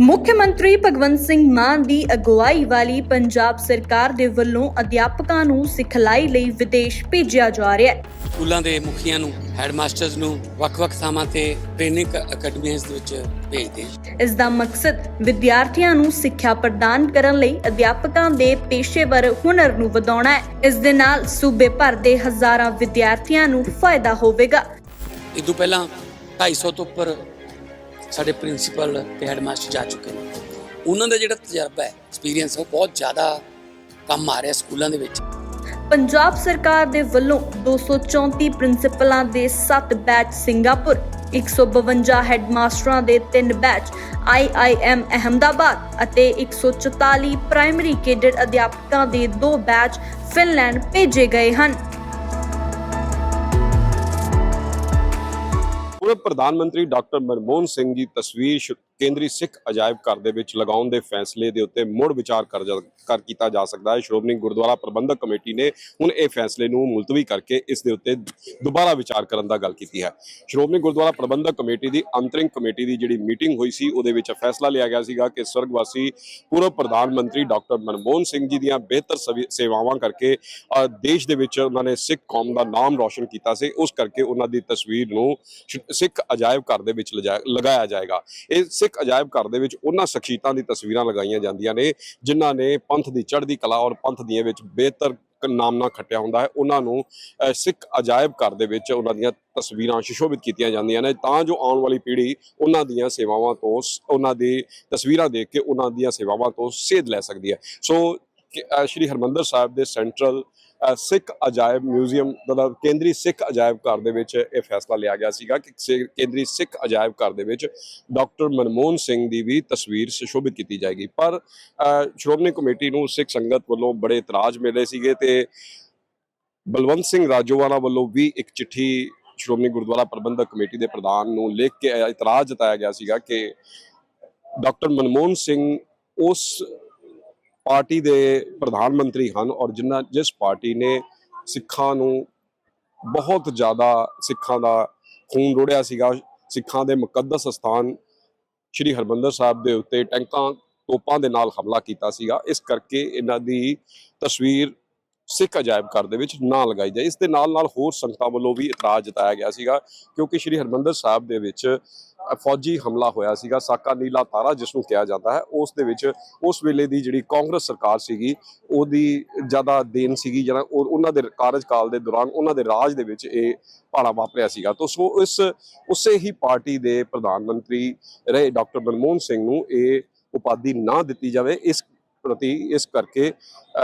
ਮੁੱਖ ਮੰਤਰੀ ਭਗਵੰਤ ਸਿੰਘ ਮਾਨ ਦੀ ਅਗਵਾਈ ਵਾਲੀ ਪੰਜਾਬ ਸਰਕਾਰ ਦੇ ਵੱਲੋਂ ਅਧਿਆਪਕਾਂ ਨੂੰ ਸਿਖਲਾਈ ਲਈ ਵਿਦੇਸ਼ ਭੇਜਿਆ ਜਾ ਰਿਹਾ ਹੈ। ਸਕੂਲਾਂ ਦੇ ਮੁਖੀਆਂ ਨੂੰ ਹੈਡਮਾਸਟਰਸ ਨੂੰ ਵੱਖ-ਵੱਖ ਥਾਵਾਂ ਤੇ ਟ੍ਰੇਨਿੰਗ ਅਕੈਡਮੀਆਂ ਦੇ ਵਿੱਚ ਭੇਜਦੇ ਇਸ ਦਾ ਮਕਸਦ ਵਿਦਿਆਰਥੀਆਂ ਨੂੰ ਸਿੱਖਿਆ ਪ੍ਰਦਾਨ ਕਰਨ ਲਈ ਅਧਿਆਪਕਾਂ ਦੇ ਪੇਸ਼ੇਵਰ ਹੁਨਰ ਨੂੰ ਵਧਾਉਣਾ ਹੈ। ਇਸ ਦੇ ਨਾਲ ਸੂਬੇ ਭਰ ਦੇ ਹਜ਼ਾਰਾਂ ਵਿਦਿਆਰਥੀਆਂ ਨੂੰ ਫਾਇਦਾ ਹੋਵੇਗਾ। ਇਹ ਤੋਂ ਪਹਿਲਾਂ 250 ਤੋਂ ਉੱਪਰ ਸਾਡੇ ਪ੍ਰਿੰਸੀਪਲ ਤੇ ਹੈਡਮਾਸਟਰ ਜਾ ਚੁੱਕੇ ਨੇ। ਉਹਨਾਂ ਦਾ ਜਿਹੜਾ ਤਜਰਬਾ ਹੈ ਐਕਸਪੀਰੀਅੰਸ ਉਹ ਬਹੁਤ ਜ਼ਿਆਦਾ ਕੰਮ ਆ ਰਿਹਾ ਸਕੂਲਾਂ ਦੇ ਵਿੱਚ। ਪੰਜਾਬ ਸਰਕਾਰ ਦੇ ਵੱਲੋਂ 234 ਪ੍ਰਿੰਸੀਪਲਾਂ ਦੇ 7 ਬੈਚ ਸਿੰਗਾਪੁਰ 152 ਹੈਡਮਾਸਟਰਾਂ ਦੇ 3 ਬੈਚ IIM ਅਹਮਦਾਬਾਦ ਅਤੇ 144 ਪ੍ਰਾਇਮਰੀ ਕੇਡਰ ਅਧਿਆਪਕਾਂ ਦੇ 2 ਬੈਚ ਫਿਨਲੈਂਡ ਭੇਜੇ ਗਏ ਹਨ। ਪੂਰਵ ਪ੍ਰਧਾਨ ਮੰਤਰੀ ਡਾਕਟਰ ਮਨਮੋਹਨ ਸਿੰਘ ਦੀ ਤਸਵੀਰ ਕੇਂਦਰੀ ਸਿੱਖ ਅਜਾਇਬ ਘਰ ਦੇ ਵਿੱਚ ਲਗਾਉਣ ਦੇ ਫੈਸਲੇ ਦੇ ਉੱਤੇ ਮੁੜ ਵਿਚਾਰ ਕਰ ਕਰ ਕੀਤਾ ਜਾ ਸਕਦਾ ਹੈ। ਸ਼੍ਰੋਮਣੀ ਗੁਰਦੁਆਰਾ ਪ੍ਰਬੰਧਕ ਕਮੇਟੀ ਨੇ ਹੁਣ ਇਹ ਫੈਸਲੇ ਨੂੰ ਮੁਲਤਵੀ ਕਰਕੇ ਇਸ ਦੇ ਉੱਤੇ ਦੁਬਾਰਾ ਵਿਚਾਰ ਕਰਨ ਦਾ ਗੱਲ ਕੀਤੀ ਹੈ। ਸ਼੍ਰੋਮਣੀ ਗੁਰਦੁਆਰਾ ਪ੍ਰਬੰਧਕ ਕਮੇਟੀ ਦੀ ਅੰਤਰਿੰਗ ਕਮੇਟੀ ਦੀ ਜਿਹੜੀ ਮੀਟਿੰਗ ਹੋਈ ਸੀ, ਉਹਦੇ ਵਿੱਚ ਫੈਸਲਾ ਲਿਆ ਗਿਆ ਸੀਗਾ ਕਿ ਸਵਰਗਵਾਸੀ ਪੂਰਵ ਪ੍ਰਧਾਨ ਮੰਤਰੀ ਡਾਕਟਰ ਮਨਮੋਹਨ ਸਿੰਘ ਜੀ ਦੀਆਂ ਬਿਹਤਰ ਸਵੀ- ਸੇਵਾਵਾਂ ਕਰਕੇ ਦੇਸ਼ ਦੇ ਵਿੱਚ ਉਹਨਾਂ ਨੇ ਸਿੱਖ ਕੌਮ ਦਾ ਨਾਮ ਰੌਸ਼ਨ ਕੀਤਾ ਸੀ। ਉਸ ਕਰਕੇ ਉਹਨਾਂ ਦੀ ਤਸਵੀਰ ਨੂੰ ਸਿੱਖ ਅਜਾਇਬ ਘਰ ਦੇ ਵਿੱਚ ਲਜਾ- ਲਗਾਇਆ ਜਾਏਗਾ। ਇਹ ਸਿੱਖ ਸਿੱਖ ਅਜਾਇਬ ਘਰ ਦੇ ਵਿੱਚ ਉਹਨਾਂ ਸ਼ਖਸੀਅਤਾਂ ਦੀ ਤਸਵੀਰਾਂ ਲਗਾਈਆਂ ਜਾਂਦੀਆਂ ਨੇ, ਜਿਨ੍ਹਾਂ ਨੇ ਪੰਥ ਦੀ ਚੜ੍ਹਦੀ ਕਲਾ ਔਰ ਪੰਥ ਦੀਆਂ ਵਿੱਚ ਬਿਹਤਰ ਕ- ਨਾਮਨਾ ਖੱਟਿਆ ਹੁੰਦਾ ਹੈ। ਉਹਨਾਂ ਨੂੰ ਸਿੱਖ ਅਜਾਇਬ ਘਰ ਦੇ ਵਿੱਚ ਉਹਨਾਂ ਦੀਆਂ ਤਸਵੀਰਾਂ ਸੁਸ਼ੋਭਿਤ ਕੀਤੀਆਂ ਜਾਂਦੀਆਂ ਨੇ। ਤਾਂ ਜੋ ਆਉਣ ਵਾਲੀ ਪੀੜ੍ਹੀ ਉਹਨਾਂ ਦੀਆਂ ਸੇਵਾਵਾਂ ਤੋਂ ਉਹਨਾਂ ਦੀ ਤਸਵੀਰਾਂ ਦੇਖ ਕੇ ਉਹਨਾਂ ਦੀਆਂ ਸੇਵਾਵਾਂ ਤੋਂ ਸੇਧ ਲੈ ਸਕਦੀ ਹੈ। ਸੋ ਸ਼੍ਰੀ ਹਰਮੰਦਰ ਸਾਹਿਬ ਦੇ ਸੈਂਟਰਲ ਸਿੱਖ ਅਜਾਇਬ ਮਿਊਜ਼ੀਅਮ, ਮਤਲਬ ਕੇਂਦਰੀ ਸਿੱਖ ਅਜਾਇਬ ਘਰ ਦੇ ਵਿੱਚ ਇਹ ਫੈਸਲਾ ਲਿਆ ਗਿਆ ਸੀਗਾ ਕਿ ਕੇਂਦਰੀ ਸਿੱਖ ਅਜਾਇਬ ਘਰ ਦੇ ਵਿੱਚ ਡਾਕਟਰ ਮਨਮੋਹਨ ਸਿੰਘ ਦੀ ਵੀ ਤਸਵੀਰ ਸੁਸ਼ੋਭਿਤ ਕੀਤੀ ਜਾਏਗੀ। ਪਰ ਸ਼੍ਰੋਮਣੀ ਕਮੇਟੀ ਨੂੰ ਸਿੱਖ ਸੰਗਤ ਵੱਲੋਂ ਬੜੇ ਇਤਰਾਜ਼ ਮਿਲੇ ਸੀਗੇ ਤੇ ਬਲਵੰਤ ਸਿੰਘ ਰਾਜੋਵਾਲਾ ਵੱਲੋਂ ਵੀ ਇੱਕ ਚਿੱਠੀ ਸ਼੍ਰੋਮਣੀ ਗੁਰਦੁਆਰਾ ਪ੍ਰਬੰਧਕ ਕਮੇਟੀ ਦੇ ਪ੍ਰਧਾਨ ਨੂੰ ਲਿਖ ਕੇ ਇਤਰਾਜ਼ ਜਤਾਇਆ ਗਿਆ ਸੀਗਾ ਕਿ ਡਾਕਟਰ ਮਨਮੋਹਨ ਸਿੰਘ ਉਸ ਪਾਰਟੀ ਦੇ ਪ੍ਰਧਾਨ ਮੰਤਰੀ ਹਨ ਔਰ ਜਿਨ੍ਹਾਂ, ਜਿਸ ਪਾਰਟੀ ਨੇ ਸਿੱਖਾਂ ਨੂੰ ਬਹੁਤ ਜ਼ਿਆਦਾ ਸਿੱਖਾਂ ਦਾ ਖੂਨ ਰੋੜਿਆ ਸੀਗਾ, ਸਿੱਖਾਂ ਦੇ ਮੁਕੱਦਸ ਸਥਾਨ ਸ਼੍ਰੀ ਹਰਮੰਦਰ ਸਾਹਿਬ ਦੇ ਉੱਤੇ ਟੈਂਕਾਂ ਤੋਪਾਂ ਦੇ ਨਾਲ ਹਮਲਾ ਕੀਤਾ ਸੀਗਾ। ਇਸ ਕਰਕੇ ਇਹਨਾਂ ਦੀ ਤਸਵੀਰ ਸਿੱਖ ਅਜਾਇਬ ਘਰ ਦੇ ਵਿੱਚ ਨਾ ਲਗਾਈ ਜਾਏ। ਇਸ ਦੇ ਨਾਲ ਨਾਲ ਹੋਰ ਸੰਗਤਾਂ ਵੱਲੋਂ ਵੀ ਇਤਰਾਜ਼ ਜਤਾਇਆ ਗਿਆ ਸੀਗਾ ਕਿਉਂਕਿ ਸ਼੍ਰੀ ਹਰਮੰਦਰ ਸਾਹਿਬ ਦੇ ਵਿੱਚ ਫੌਜੀ ਹਮਲਾ ਹੋਇਆ ਸੀਗਾ, ਸਾਕਾ ਨੀਲਾ ਤਾਰਾ ਜਿਸ ਨੂੰ ਕਿਹਾ ਜਾਂਦਾ ਹੈ, ਉਸ ਦੇ ਵਿੱਚ ਉਸ ਵੇਲੇ ਦੀ ਜਿਹੜੀ ਕਾਂਗਰਸ ਸਰਕਾਰ ਸੀਗੀ, ਉਹਦੀ ਜ਼ਿਆਦਾ ਦੇਣ ਸੀਗੀ ਜਿਹੜਾ ਉਹਨਾਂ ਦੇ ਕਾਰਜਕਾਲ ਦੇ ਦੌਰਾਨ ਉਹਨਾਂ ਦੇ ਰਾਜ ਦੇ ਵਿੱਚ ਇਹ ਭਾਣਾ ਵਾਪਰਿਆ ਸੀਗਾ। ਤਾਂ ਸੋ ਇਸ, ਉਸੇ ਹੀ ਪਾਰਟੀ ਦੇ ਪ੍ਰਧਾਨ ਮੰਤਰੀ ਰਹੇ ਡਾਕਟਰ ਮਨਮੋਹਨ ਸਿੰਘ ਨੂੰ ਇਹ ਉਪਾਧੀ ਨਾ ਦਿੱਤੀ ਜਾਵੇ। ਇਸ ਪ੍ਰਤੀ ਇਸ ਕਰਕੇ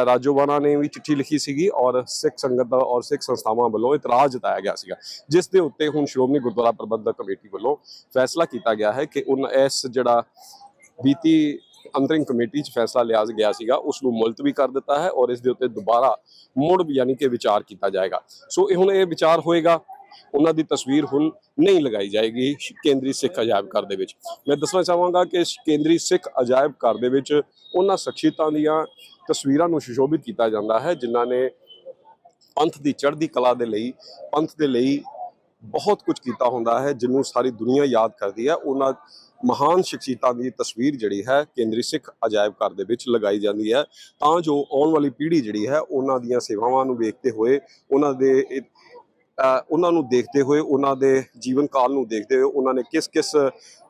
ਰਾਜੋਵਾਨਾ ਨੇ ਵੀ ਚਿੱਠੀ ਲਿਖੀ ਸੀਗੀ ਔਰ ਸਿੱਖ ਸੰਗਤ ਦਾ ਔਰ ਸਿੱਖ ਸੰਸਥਾਵਾਂ ਵੱਲੋਂ ਇਤਰਾਜ਼ ਜਤਾਇਆ ਗਿਆ ਸੀਗਾ। ਜਿਸ ਦੇ ਉੱਤੇ ਹੁਣ ਸ਼੍ਰੋਮਣੀ ਗੁਰਦੁਆਰਾ ਪ੍ਰਬੰਧਕ ਕਮੇਟੀ ਵੱਲੋਂ ਫੈਸਲਾ ਕੀਤਾ ਗਿਆ ਹੈ ਕਿ ਉਹਨਾਂ ਇਸ ਜਿਹੜਾ ਬੀਤੀ ਅੰਤਰਿੰਗ ਕਮੇਟੀ 'ਚ ਫੈਸਲਾ ਲਿਆ ਗਿਆ ਸੀਗਾ, ਉਸ ਨੂੰ ਮੁਲਤਵੀ ਕਰ ਦਿੱਤਾ ਹੈ ਔਰ ਇਸ ਦੇ ਉੱਤੇ ਦੁਬਾਰਾ ਮੁੜ ਯਾਨੀ ਕਿ ਵਿਚਾਰ ਕੀਤਾ ਜਾਏਗਾ। ਸੋ ਇਹ ਹੁਣ ਇਹ ਵਿਚਾਰ ਹੋਏਗਾ। ਉਹਨਾਂ ਦੀ ਤਸਵੀਰ ਹੁਣ ਨਹੀਂ ਲਗਾਈ ਜਾਏਗੀ ਕੇਂਦਰੀ ਸਿੱਖ ਅਜਾਇਬ ਘਰ ਦੇ ਵਿੱਚ। ਮੈਂ ਦੱਸਣਾ ਚਾਹਾਂਗਾ ਕਿ ਕੇਂਦਰੀ ਸਿੱਖ ਅਜਾਇਬ ਘਰ ਦੇ ਵਿੱਚ ਉਹਨਾਂ ਸ਼ਖਸੀਅਤਾਂ ਦੀਆਂ ਤਸਵੀਰਾਂ ਨੂੰ ਸੁਸ਼ੋਭਿਤ ਕੀਤਾ ਜਾਂਦਾ ਹੈ, ਜਿਨ੍ਹਾਂ ਨੇ ਪੰਥ ਦੀ ਚੜ੍ਹਦੀ ਕਲਾ ਦੇ ਲਈ, ਪੰਥ ਦੇ ਲਈ ਬਹੁਤ ਕੁਝ ਕੀਤਾ ਹੁੰਦਾ ਹੈ, ਜਿਹਨੂੰ ਸਾਰੀ ਦੁਨੀਆ ਯਾਦ ਕਰਦੀ ਹੈ। ਉਹਨਾਂ ਮਹਾਨ ਸ਼ਖਸੀਅਤਾਂ ਦੀ ਤਸਵੀਰ ਜਿਹੜੀ ਹੈ ਕੇਂਦਰੀ ਸਿੱਖ ਅਜਾਇਬ ਘਰ ਦੇ ਵਿੱਚ ਲਗਾਈ ਜਾਂਦੀ ਹੈ। ਤਾਂ ਜੋ ਆਉਣ ਵਾਲੀ ਪੀੜ੍ਹੀ ਜਿਹੜੀ ਹੈ, ਉਹਨਾਂ ਦੀਆਂ ਸੇਵਾਵਾਂ ਨੂੰ ਵੇਖਦੇ ਹੋਏ, ਉਹਨਾਂ ਦੇ ਉਹਨਾਂ ਨੂੰ ਦੇਖਦੇ ਹੋਏ, ਉਹਨਾਂ ਦੇ ਜੀਵਨ ਕਾਲ ਨੂੰ ਦੇਖਦੇ ਹੋਏ, ਉਹਨਾਂ ਨੇ ਕਿਸ ਕਿਸ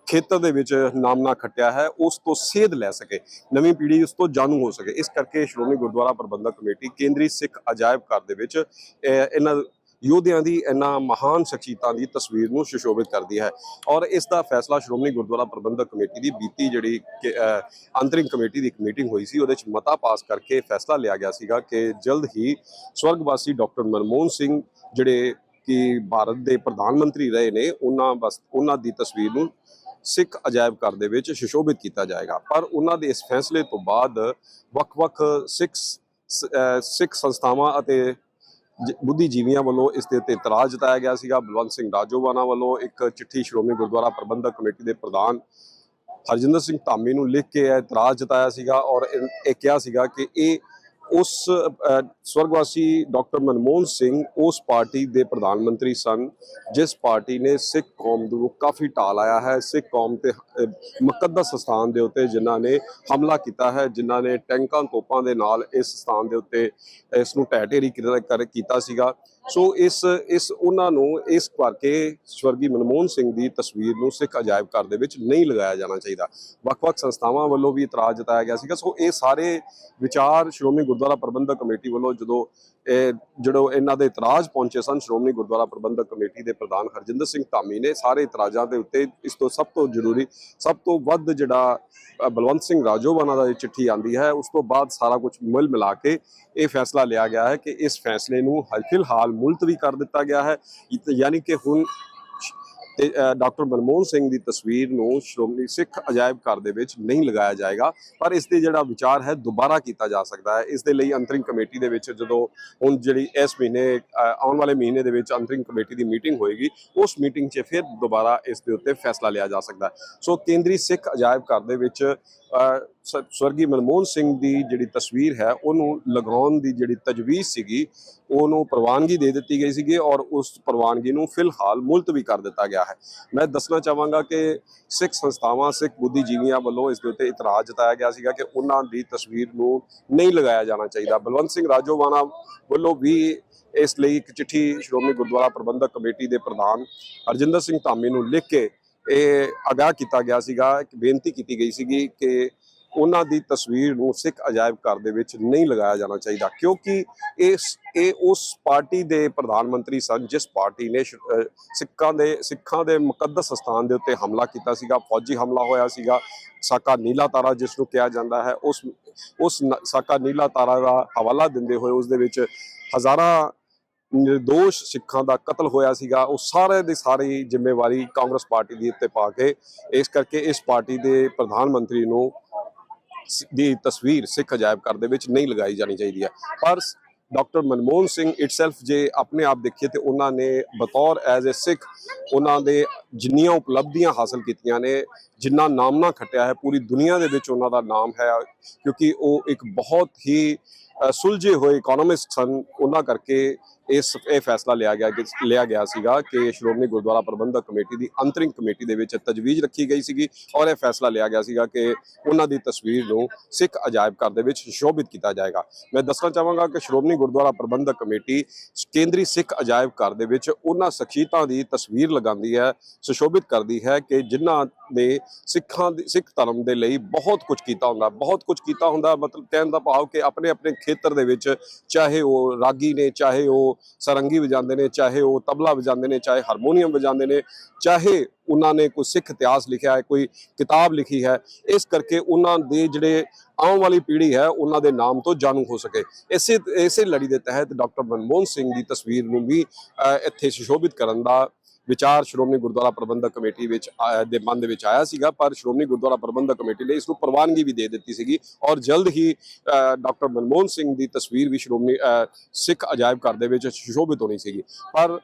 ਖੇਤਰ ਦੇ ਵਿੱਚ ਨਾਮਨਾ ਖੱਟਿਆ ਹੈ, ਉਸ ਤੋਂ ਸੇਧ ਲੈ ਸਕੇ। ਨਵੀਂ ਪੀੜ੍ਹੀ ਉਸ ਤੋਂ ਜਾਣੂ ਹੋ ਸਕੇ। ਇਸ ਕਰਕੇ ਸ਼੍ਰੋਮਣੀ ਗੁਰਦੁਆਰਾ ਪ੍ਰਬੰਧਕ ਕਮੇਟੀ ਕੇਂਦਰੀ ਸਿੱਖ ਅਜਾਇਬ ਘਰ ਦੇ ਵਿੱਚ ਇਹਨਾਂ ਯੋਧਿਆਂ ਦੀ, ਇਹਨਾਂ ਮਹਾਨ ਸ਼ਖਸੀਅਤਾਂ ਦੀ ਤਸਵੀਰ ਨੂੰ ਸੁਸ਼ੋਭਿਤ ਕਰਦੀ ਹੈ। ਔਰ ਇਸ ਦਾ ਫੈਸਲਾ ਸ਼੍ਰੋਮਣੀ ਗੁਰਦੁਆਰਾ ਪ੍ਰਬੰਧਕ ਕਮੇਟੀ ਦੀ ਬੀਤੀ ਜਿਹੜੀ ਅੰਤਰਿੰਗ ਕਮੇਟੀ ਦੀ ਇੱਕ ਮੀਟਿੰਗ ਹੋਈ ਸੀ, ਉਹਦੇ ਵਿੱਚ ਮਤਾ ਪਾਸ ਕਰਕੇ ਫੈਸਲਾ ਲਿਆ ਗਿਆ ਸੀਗਾ ਕਿ ਜਲਦ ਹੀ ਸਵਰਗਵਾਸੀ ਡਾਕਟਰ ਮਨਮੋਹਨ ਸਿੰਘ ਜਿਹੜੇ ਕਿ ਭਾਰਤ ਦੇ ਪ੍ਰਧਾਨ ਮੰਤਰੀ ਰਹੇ ਨੇ, ਉਹਨਾਂ ਬਸ ਉਹਨਾਂ ਦੀ ਤਸਵੀਰ ਨੂੰ ਸਿੱਖ ਅਜਾਇਬ ਘਰ ਦੇ ਵਿੱਚ ਸੁਸ਼ੋਭਿਤ ਕੀਤਾ ਜਾਏਗਾ। ਪਰ ਉਹਨਾਂ ਦੇ ਇਸ ਫੈਸਲੇ ਤੋਂ ਬਾਅਦ ਵੱਖ-ਵੱਖ ਸਿੱਖ ਸਿੱਖ ਸੰਸਥਾਵਾਂ ਅਤੇ ਬੁੱਧੀਜੀਵੀਆਂ ਵੱਲੋਂ ਇਸ ਦੇ ਉੱਤੇ ਇਤਰਾਜ਼ ਜਤਾਇਆ ਗਿਆ ਸੀਗਾ। ਬਲਵੰਤ ਸਿੰਘ ਰਾਜੋਵਾਨਾ ਵੱਲੋਂ ਇੱਕ ਚਿੱਠੀ ਸ਼੍ਰੋਮਣੀ ਗੁਰਦੁਆਰਾ ਪ੍ਰਬੰਧਕ ਕਮੇਟੀ ਦੇ ਪ੍ਰਧਾਨ ਹਰਜਿੰਦਰ ਸਿੰਘ ਧਾਮੀ ਨੂੰ ਲਿਖ ਕੇ ਇਹ ਇਤਰਾਜ਼ ਜਤਾਇਆ ਸੀਗਾ ਔਰ ਇਹ ਕਿਹਾ ਸੀਗਾ ਕਿ ਇਹ ਉਸ ਸਵਰਗਵਾਸੀ ਡਾਕਟਰ ਮਨਮੋਹਨ ਸਿੰਘ ਉਸ ਪਾਰਟੀ ਦੇ ਪ੍ਰਧਾਨ ਮੰਤਰੀ ਸਨ, ਜਿਸ ਪਾਰਟੀ ਨੇ ਸਿੱਖ ਕੌਮ ਨੂੰ ਕਾਫੀ ਢਾਹ ਲਾਇਆ ਹੈ। ਸਿੱਖ ਕੌਮ ਤੇ ਮੁਕੱਦਸ ਸਥਾਨ ਦੇ ਉੱਤੇ ਜਿਨ੍ਹਾਂ ਨੇ ਹਮਲਾ ਕੀਤਾ ਹੈ, ਜਿਨ੍ਹਾਂ ਨੇ ਟੈਂਕਾਂ ਤੋਪਾਂ ਦੇ ਨਾਲ ਇਸ ਸਥਾਨ ਦੇ ਉੱਤੇ ਇਸ ਨੂੰ ਢਹਿ ਕਰ ਕਰ- ਕੀਤਾ ਸੀਗਾ। ਸੋ ਇਸ ਇਸ ਉਹਨਾਂ ਨੂੰ ਇਸ ਕਰਕੇ ਸਵਰਗੀ ਮਨਮੋਹਨ ਸਿੰਘ ਦੀ ਤਸਵੀਰ ਨੂੰ ਸਿੱਖ ਅਜਾਇਬ ਘਰ ਦੇ ਵਿੱਚ ਨਹੀਂ ਲਗਾਇਆ ਜਾਣਾ ਚਾਹੀਦਾ। ਵੱਖ-ਵੱਖ ਸੰਸਥਾਵਾਂ ਵੱਲੋਂ ਵੀ ਇਤਰਾਜ਼ ਜਤਾਇਆ ਗਿਆ ਸੀਗਾ। ਸੋ ਇਹ ਸਾਰੇ ਵਿਚਾਰ ਸ਼੍ਰੋਮਣੀ ਗੁਰਦੁਆਰਾ ਪ੍ਰਬੰਧਕ ਕਮੇਟੀ ਵੱਲੋਂ ਜਦੋਂ ਇਹ ਜਦੋਂ ਇਹਨਾਂ ਦੇ ਇਤਰਾਜ਼ ਪਹੁੰਚੇ ਸਨ, ਸ਼੍ਰੋਮਣੀ ਗੁਰਦੁਆਰਾ ਪ੍ਰਬੰਧਕ ਕਮੇਟੀ ਦੇ ਪ੍ਰਧਾਨ ਹਰਜਿੰਦਰ ਸਿੰਘ ਧਾਮੀ ਨੇ ਸਾਰੇ ਇਤਰਾਜ਼ਾਂ ਦੇ ਉੱਤੇ ਇਸ ਤੋਂ ਸਭ ਤੋਂ ਜ਼ਰੂਰੀ, ਸਭ ਤੋਂ ਵੱਧ ਜਿਹੜਾ ਬਲਵੰਤ ਸਿੰਘ ਰਾਜੋਵਾਨਾ ਦਾ ਚਿੱਠੀ ਆਂਦੀ ਹੈ, ਉਸ ਤੋਂ ਬਾਅਦ ਸਾਰਾ ਕੁਝ ਮਿਲ ਮਿਲਾ ਕੇ ਇਹ ਫੈਸਲਾ ਲਿਆ ਗਿਆ ਹੈ ਕਿ ਇਸ ਫੈਸਲੇ ਨੂੰ ਹ- ਫਿਲਹਾਲ ਮੁਲਤਵੀ ਕਰ ਦਿੱਤਾ ਗਿਆ ਹੈ। ਯਾਨੀ ਕਿ ਹੁਣ ਤੇ ਡਾਕਟਰ ਮਨਮੋਹਨ ਸਿੰਘ ਦੀ ਤਸਵੀਰ ਨੂੰ ਸ਼੍ਰੋਮਣੀ ਸਿੱਖ ਅਜਾਇਬ ਘਰ ਦੇ ਵਿੱਚ ਨਹੀਂ ਲਗਾਇਆ ਜਾਏਗਾ, ਪਰ ਇਸ ਤੇ ਜਿਹੜਾ ਵਿਚਾਰ ਹੈ ਦੁਬਾਰਾ ਕੀਤਾ ਜਾ ਸਕਦਾ ਹੈ। ਇਸ ਦੇ ਲਈ ਅੰਤਰਿੰਗ ਕਮੇਟੀ ਦੇ ਵਿੱਚ ਜਦੋਂ ਹੁਣ ਜਿਹੜੀ ਇਸ ਮਹੀਨੇ ਆਉਣ ਵਾਲੇ ਮਹੀਨੇ ਦੇ ਵਿੱਚ ਅੰਤਰਿੰਗ ਕਮੇਟੀ ਦੀ ਮੀਟਿੰਗ ਹੋਏਗੀ, ਉਸ ਮੀਟਿੰਗ 'ਚ ਫਿਰ ਦੁਬਾਰਾ ਇਸ ਦੇ ਉੱਤੇ ਫੈਸਲਾ ਲਿਆ ਜਾ ਸਕਦਾ ਹੈ। ਸੋ ਕੇਂਦਰੀ ਸਿੱਖ ਅਜਾਇਬ ਘਰ ਦੇ ਵਿੱਚ ਸਵਰਗੀ ਮਨਮੋਹਨ ਸਿੰਘ ਦੀ ਜਿਹੜੀ ਤਸਵੀਰ ਹੈ, ਉਹਨੂੰ ਲਗਾਉਣ ਦੀ ਜਿਹੜੀ ਤਜਵੀਜ਼ ਸੀਗੀ, ਉਹਨੂੰ ਪ੍ਰਵਾਨਗੀ ਦੇ ਦਿੱਤੀ ਗਈ ਸੀਗੀ ਔਰ ਉਸ ਪ੍ਰਵਾਨਗੀ ਨੂੰ ਫਿਲਹਾਲ ਮੁਲਤਵੀ ਕਰ ਦਿੱਤਾ ਗਿਆ ਹੈ। ਮੈਂ ਦੱਸਣਾ ਚਾਹਾਂਗਾ ਕਿ ਸਿੱਖ ਸੰਸਥਾਵਾਂ, ਸਿੱਖ ਬੁੱਧੀਜੀਵੀਆਂ ਵੱਲੋਂ ਇਸ ਦੇ ਉੱਤੇ ਇਤਰਾਜ਼ ਜਤਾਇਆ ਗਿਆ ਸੀਗਾ ਕਿ ਉਹਨਾਂ ਦੀ ਤਸਵੀਰ ਨੂੰ ਨਹੀਂ ਲਗਾਇਆ ਜਾਣਾ ਚਾਹੀਦਾ। ਬਲਵੰਤ ਸਿੰਘ ਰਾਜੋਵਾਨਾ ਵੱਲੋਂ ਵੀ ਇਸ ਲਈ ਇੱਕ ਚਿੱਠੀ ਸ਼੍ਰੋਮਣੀ ਗੁਰਦੁਆਰਾ ਪ੍ਰਬੰਧਕ ਕਮੇਟੀ ਦੇ ਪ੍ਰਧਾਨ ਹਰਜਿੰਦਰ ਸਿੰਘ ਧਾਮੀ ਨੂੰ ਲਿਖ ਕੇ ਇਹ ਆਗਾਹ ਕੀਤਾ ਗਿਆ ਸੀਗਾ, ਇੱਕ ਬੇਨਤੀ ਕੀਤੀ ਗਈ ਸੀਗੀ ਕਿ ਉਹਨਾਂ ਦੀ ਤਸਵੀਰ ਨੂੰ ਸਿੱਖ ਅਜਾਇਬ ਘਰ ਦੇ ਵਿੱਚ ਨਹੀਂ ਲਗਾਇਆ ਜਾਣਾ ਚਾਹੀਦਾ, ਕਿਉਂਕਿ ਇਸ, ਇਹ ਉਸ ਪਾਰਟੀ ਦੇ ਪ੍ਰਧਾਨ ਮੰਤਰੀ ਸਨ ਜਿਸ ਪਾਰਟੀ ਨੇ ਸਿੱਖਾਂ ਦੇ ਸਿੱਖਾਂ ਦੇ ਮੁਕੱਦਸ ਸਥਾਨ ਦੇ ਉੱਤੇ ਹਮਲਾ ਕੀਤਾ ਸੀਗਾ, ਫੌਜੀ ਹਮਲਾ ਹੋਇਆ ਸੀਗਾ। ਸਾਕਾ ਨੀਲਾ ਤਾਰਾ ਜਿਸ ਨੂੰ ਕਿਹਾ ਜਾਂਦਾ ਹੈ, ਉਸ ਉਸ ਨ- ਸਾਕਾ ਨੀਲਾ ਤਾਰਾ ਦਾ ਹਵਾਲਾ ਦਿੰਦੇ ਹੋਏ ਉਸ ਦੇ ਵਿੱਚ ਹਜ਼ਾਰਾਂ ਨਿਰਦੋਸ਼ ਸਿੱਖਾਂ ਦਾ ਕਤਲ ਹੋਇਆ ਸੀਗਾ। ਉਹ ਸਾਰੇ ਦੀ ਸਾਰੀ ਜ਼ਿੰਮੇਵਾਰੀ ਕਾਂਗਰਸ ਪਾਰਟੀ ਦੀ ਉੱਤੇ ਪਾ ਕੇ, ਇਸ ਕਰਕੇ ਇਸ ਪਾਰਟੀ ਦੇ ਪ੍ਰਧਾਨ ਮੰਤਰੀ ਨੂੰ ਦੀ ਤਸਵੀਰ ਸਿੱਖ ਅਜਾਇਬ ਘਰ ਦੇ ਵਿੱਚ ਨਹੀਂ ਲਗਾਈ ਜਾਣੀ ਚਾਹੀਦੀ ਹੈ। ਪਰ ਡਾਕਟਰ ਮਨਮੋਹਨ ਸਿੰਘ ਇਟਸੈਲਫ ਜੇ ਆਪਣੇ ਆਪ ਦੇਖੀਏ ਤੇ ਉਹਨਾਂ ਨੇ ਬਤੌਰ ਐਜ਼ ਅ ਸਿੱਖ ਉਹਨਾਂ ਦੇ ਜਿੰਨੀਆਂ ਉਪਲਬਧੀਆਂ ਹਾਸਲ ਕੀਤੀਆਂ ਨੇ, ਜਿੰਨਾ ਨਾਮਨਾ ਖੱਟਿਆ ਹੈ, ਪੂਰੀ ਦੁਨੀਆ ਦੇ ਵਿੱਚ ਉਹਨਾਂ ਦਾ ਨਾਮ ਹੈ, ਕਿਉਂਕਿ ਉਹ ਇੱਕ ਬਹੁਤ ਹੀ ਸੁਲਝੇ ਹੋਏ ਇਕਨੋਮਿਸਟ ਸਨ। ਉਹਨਾਂ ਕਰਕੇ ਇਸ, ਇਹ ਫੈਸਲਾ ਲਿਆ ਗਿਆ ਕਿ, ਲਿਆ ਗਿਆ ਸੀਗਾ ਕਿ ਸ਼੍ਰੋਮਣੀ ਗੁਰਦੁਆਰਾ ਪ੍ਰਬੰਧਕ ਕਮੇਟੀ ਦੀ ਅੰਤਰਿੰਗ ਕਮੇਟੀ ਦੇ ਵਿੱਚ ਤਜਵੀਜ਼ ਰੱਖੀ ਗਈ ਸੀਗੀ ਔਰ ਇਹ ਫੈਸਲਾ ਲਿਆ ਗਿਆ ਸੀਗਾ ਕਿ ਉਹਨਾਂ ਦੀ ਤਸਵੀਰ ਨੂੰ ਸਿੱਖ ਅਜਾਇਬ ਘਰ ਦੇ ਵਿੱਚ ਸ਼ੋਭਿਤ ਕੀਤਾ ਜਾਏਗਾ। ਮੈਂ ਦੱਸਣਾ ਚਾਹਾਂਗਾ ਕਿ ਸ਼੍ਰੋਮਣੀ ਗੁਰਦੁਆਰਾ ਪ੍ਰਬੰਧਕ ਕਮੇਟੀ ਕੇਂਦਰੀ ਸਿੱਖ ਅਜਾਇਬ ਘਰ ਦੇ ਵਿੱਚ ਉਹਨਾਂ ਸ਼ਖਸੀਅਤਾਂ ਦੀ ਤਸਵੀਰ ਲਗਾਉਂਦੀ ਹੈ, ਸੁਸ਼ੋਭਿਤ ਕਰਦੀ ਹੈ ਕਿ ਜਿਨ੍ਹਾਂ ਨੇ ਸਿੱਖਾਂ ਦੀ, ਸਿੱਖ ਧਰਮ ਦੇ ਲਈ ਬਹੁਤ ਕੁਝ ਕੀਤਾ ਹੁੰਦਾ, ਬਹੁਤ ਕੁਝ ਕੀਤਾ ਹੁੰਦਾ, ਮਤਲਬ ਕਹਿਣ ਦਾ ਭਾਵ ਕਿ ਆਪਣੇ ਆਪਣੇ ਖੇਤਰ ਦੇ ਵਿੱਚ ਚਾਹੇ ਉਹ ਰਾਗੀ ਨੇ, ਚਾਹੇ ਉਹ ਸਰੰਗੀ ਵਜਾਉਂਦੇ ਨੇ ਚਾਹੇ ਉਹ ਤਬਲਾ ਵਜਾਉਂਦੇ ਨੇ ਚਾਹੇ ਹਾਰਮੋਨੀਅਮ ਵਜਾਉਂਦੇ ਨੇ ਚਾਹੇ ਉਹਨਾਂ ਨੇ ਕੋਈ ਸਿੱਖ ਇਤਿਹਾਸ ਲਿਖਿਆ ਹੈ ਕੋਈ ਕਿਤਾਬ ਲਿਖੀ ਹੈ ਇਸ ਕਰਕੇ ਉਹਨਾਂ ਦੇ ਜਿਹੜੇ ਆਉਣ ਵਾਲੀ ਪੀੜ੍ਹੀ ਹੈ ਉਹਨਾਂ ਦੇ ਨਾਮ ਤੋਂ ਜਾਣੂ ਹੋ ਸਕੇ। ਇਸੇ ਇਸੇ ਲੜੀ ਦੇ ਤਹਿਤ ਡਾਕਟਰ ਮਨਮੋਹਨ ਸਿੰਘ ਦੀ ਤਸਵੀਰ ਨੂੰ ਵੀ ਅਹ, ਇੱਥੇ ਸੁਸ਼ੋਭਿਤ ਕਰਨ ਦਾ ਵਿਚਾਰ ਸ਼੍ਰੋਮਣੀ ਗੁਰਦੁਆਰਾ ਪ੍ਰਬੰਧਕ ਕਮੇਟੀ ਵਿੱਚ ਆਇਆ- ਦੇ ਮਨ ਦੇ ਵਿੱਚ ਆਇਆ ਸੀਗਾ, ਪਰ ਸ਼੍ਰੋਮਣੀ ਗੁਰਦੁਆਰਾ ਪ੍ਰਬੰਧਕ ਕਮੇਟੀ ਨੇ ਇਸ ਨੂੰ ਪ੍ਰਵਾਨਗੀ ਵੀ ਦੇ ਦਿੱਤੀ ਸੀਗੀ ਔਰ ਜਲਦ ਹੀ ਡਾਕਟਰ ਮਨਮੋਹਨ ਸਿੰਘ ਦੀ ਤਸਵੀਰ ਵੀ ਸ਼੍ਰੋਮਣੀ ਸਿੱਖ ਅਜਾਇਬ ਘਰ ਦੇ ਵਿੱਚ ਸੁਸ਼ੋਭਿਤ ਹੋਣੀ ਸੀਗੀ। ਪਰ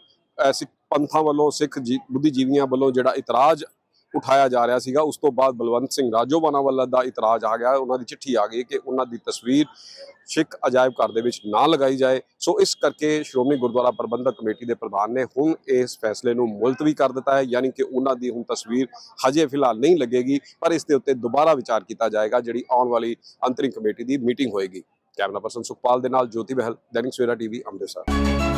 ਸਿੱਖ ਪੰਥਾਂ ਵੱਲੋਂ, ਸਿੱਖ ਜੀ- ਬੁੱਧੀਜੀਵੀਆਂ ਵੱਲੋਂ ਜਿਹੜਾ ਇਤਰਾਜ਼ ਉਠਾਇਆ ਜਾ ਰਿਹਾ ਸੀਗਾ। ਉਸ ਤੋਂ ਬਾਅਦ ਬਲਵੰਤ ਸਿੰਘ ਰਾਜੋਵਾਨਾ ਵੱਲ ਦਾ ਇਤਰਾਜ਼ ਆ ਗਿਆ। ਉਹਨਾਂ ਦੀ ਚਿੱਠੀ ਆ ਗਈ ਕਿ ਉਹਨਾਂ ਦੀ ਤਸਵੀਰ ਸਿੱਖ ਅਜਾਇਬ ਘਰ ਦੇ ਵਿੱਚ ਨਾ ਲਗਾਈ ਜਾਏ। ਸੋ ਇਸ ਕਰਕੇ ਸ਼੍ਰੋਮਣੀ ਗੁਰਦੁਆਰਾ ਪ੍ਰਬੰਧਕ ਕਮੇਟੀ ਦੇ ਪ੍ਰਧਾਨ ਨੇ ਹੁਣ ਇਸ ਫੈਸਲੇ ਨੂੰ ਮੁਲਤਵੀ ਕਰ ਦਿੱਤਾ ਹੈ। ਯਾਨੀ ਕਿ ਉਹਨਾਂ ਦੀ ਹੁਣ ਤਸਵੀਰ ਹਜੇ ਫਿਲਹਾਲ ਨਹੀਂ ਲੱਗੇਗੀ, ਪਰ ਇਸ ਦੇ ਉੱਤੇ ਦੁਬਾਰਾ ਵਿਚਾਰ ਕੀਤਾ ਜਾਏਗਾ, ਜਿਹੜੀ ਆਉਣ ਵਾਲੀ ਅੰਤਰਿਮ ਕਮੇਟੀ ਦੀ ਮੀਟਿੰਗ ਹੋਏਗੀ। ਕੈਮਰਾ ਪਰਸਨ ਸੁਖਪਾਲ ਦੇ ਨਾਲ ਜੋਤੀ ਬਹਿਲ, ਦੈਨਿਕ ਸਵੇਰਾ ਟੀਵੀ, ਅੰਮ੍ਰਿਤਸਰ।